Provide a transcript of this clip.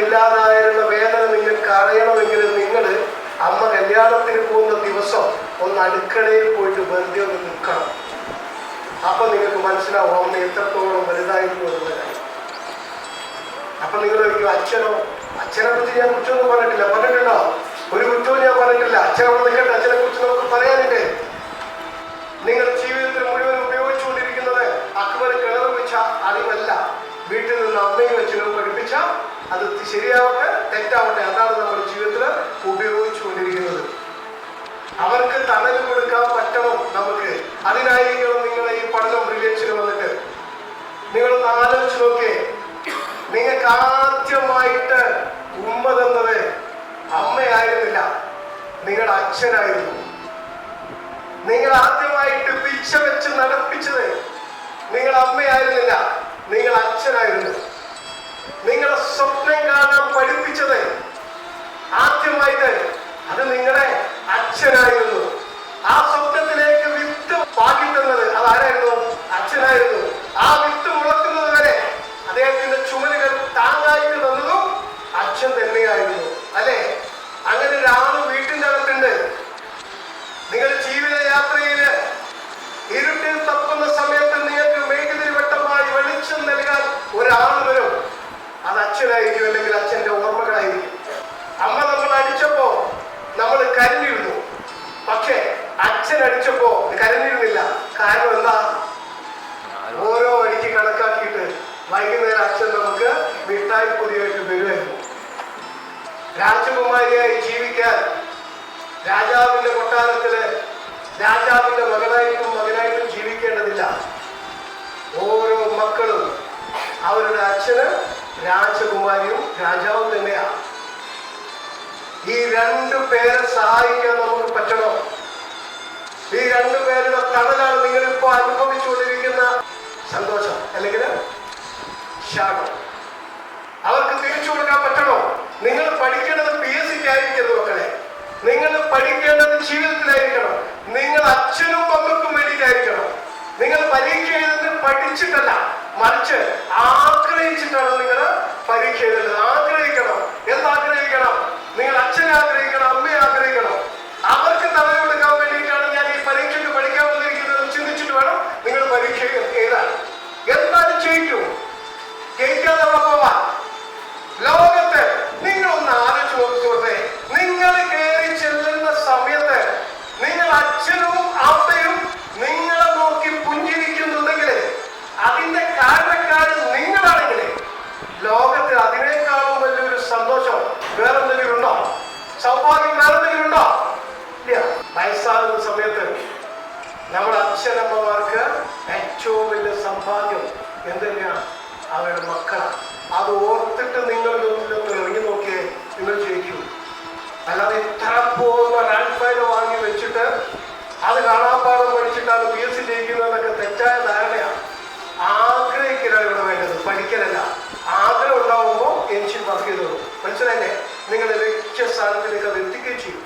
ഇല്ലാതായുള്ള വേദന നിങ്ങൾക്ക് അറിയണമെങ്കിൽ നിങ്ങൾ അമ്മ കല്യാണത്തിന് പോകുന്ന ദിവസം ഒന്ന് അടുക്കളയിൽ പോയിട്ട് വെറുതെ ഒന്ന് നിൽക്കണം. അപ്പൊ നിങ്ങൾക്ക് മനസ്സിലാവും അമ്മ എത്രത്തോളം വലുതായിരുന്നു എന്നുള്ള കാര്യം അപ്പൊ നിങ്ങൾ ചോദിക്കും അച്ഛനോ അച്ഛനെ കുറിച്ച് ഞാൻ കുറ്റമൊന്നും പറഞ്ഞിട്ടില്ല. പറഞ്ഞിട്ടുണ്ടോ? ഒരു കുറ്റവും ഞാൻ പറഞ്ഞിട്ടില്ല. അച്ഛനെ അച്ഛനോട് നിൽക്കട്ടെ. അച്ഛനെ കുറിച്ച് നമുക്ക് പറയാനില്ലേ? നിങ്ങൾ ജീവിതത്തിൽ മുഴുവൻ ഉപയോഗിച്ചുകൊണ്ടിരിക്കുന്നത് അക്ബർ കിണർ വെച്ച അറിവല്ല വീട്ടിൽ നിന്ന് അമ്മയും അച്ഛനും പഠിപ്പിച്ച അത് ശരിയാവട്ടെ തെറ്റാവട്ടെ അതാണ് നമ്മുടെ ജീവിതത്തിൽ ഉപയോഗിച്ചുകൊണ്ടിരിക്കുന്നത്. അവർക്ക് തണൽ കൊടുക്കാൻ പറ്റണം നമുക്ക്. അതിനായിരിക്കണം നിങ്ങൾ ഈ പഠനം റിലേഷൻ വന്നിട്ട്. നിങ്ങളൊന്ന് ആലോചിച്ച് നോക്കിയേ നിങ്ങൾക്ക് ആദ്യമായിട്ട് ഉമ്മ തന്നത് അമ്മയായിരുന്നില്ല നിങ്ങളുടെ അച്ഛനായിരുന്നു. നിങ്ങൾ ആദ്യമായിട്ട് പിച്ച വെച്ച് നടപ്പിച്ചത് നിങ്ങൾ അമ്മയായിരുന്നില്ല നിങ്ങൾ അച്ഛനായിരുന്നു. നിങ്ങളെ സ്വപ്നം കാണാൻ പഠിപ്പിച്ചത് ആദ്യമായിട്ട് അത് നിങ്ങളെ അച്ഛനായിരുന്നു. ആ സ്വപ്നത്തിലേക്ക് വിത്ത് പാകി തന്നത് അതാരായിരുന്നു? അച്ഛനായിരുന്നു. ആ കരഞ്ഞിരുന്നു. പക്ഷേ അച്ഛൻ അടിച്ചപ്പോ കരഞ്ഞിരുന്നില്ല. കാരണം എന്താ? ഓരോ അടിക്ക് കണക്കാക്കിയിട്ട് വൈകുന്നേരം അച്ഛൻ നമുക്ക് മിഠായി പൊതിയായിട്ട് വരുമായിരുന്നു രാജകുമാരിയായി ജീവിക്കാൻ രാജാവിന്റെ കൊട്ടാരത്തിൽ രാജാവിന്റെ മകനായിട്ടും മകനായിട്ടും ജീവിക്കേണ്ടതില്ല. ഓരോ മക്കളും അവരുടെ അച്ഛന് രാജകുമാരിയും രാജാവും തന്നെയാണ്. ഈ രണ്ടു പേരെ സഹായിക്കാൻ നമുക്ക് പറ്റണം? ഈ രണ്ടു പേരുടെ തണലാണ് നിങ്ങൾ ഇപ്പോൾ അനുഭവിച്ചുകൊണ്ടിരിക്കുന്ന സന്തോഷം അല്ലെങ്കിൽ ശാപം അവർക്ക് തിരിച്ചു കൊടുക്കാൻ പറ്റണോ? നിങ്ങൾ പഠിക്കേണ്ടത് പി എസ് സിക്ക് ആയിരിക്കരുത് മക്കളെ. നിങ്ങൾ പഠിക്കേണ്ടത് ജീവിതത്തിലായിരിക്കണം. നിങ്ങൾ അച്ഛനും അമ്മക്കും വേണ്ടിയിട്ടായിരിക്കണം. നിങ്ങൾ പരീക്ഷ എഴുതുന്നത് പഠിച്ചിട്ടല്ല മറിച്ച് ആഗ്രഹിച്ചിട്ടാണ് നിങ്ങൾ പരീക്ഷ എഴുതുന്നത് ആഗ്രഹിക്കണം സൗഭാഗ്യം വേറെന്തെങ്കിലും ഉണ്ടോ ഇല്ല. വയസ്സാകുന്ന സമയത്ത് നമ്മുടെ അച്ഛനമ്മമാർക്ക് ഏറ്റവും വലിയ സൗഭാഗ്യം എന്തെല്ലാം അവരുടെ മക്കളാണ് അത് ഓർത്തിട്ട് നിങ്ങൾ ഇറങ്ങി നോക്കിയേ നിങ്ങൾ ചോദിക്കൂ അല്ലാതെ ഇത്ര പോകുന്ന റാങ്ക് വാങ്ങി വെച്ചിട്ട് അത് കാണാപ്പാടം പഠിച്ചിട്ടാണ് പി എസ് സി ജയിക്കുന്നതൊക്കെ തെറ്റായ ധാരണയാണ് ആഗ്രഹിക്കലാണ് ഇവിടെ വേണ്ടത്. പഠിക്കലല്ല. ആഗ്രഹം ഉണ്ടാവുമ്പോൾ എൻജിൻ വർക്ക് ചെയ്തോളൂ. മനസ്സിലായില്ലേ? നിങ്ങളെ sară pe decădenții că cică.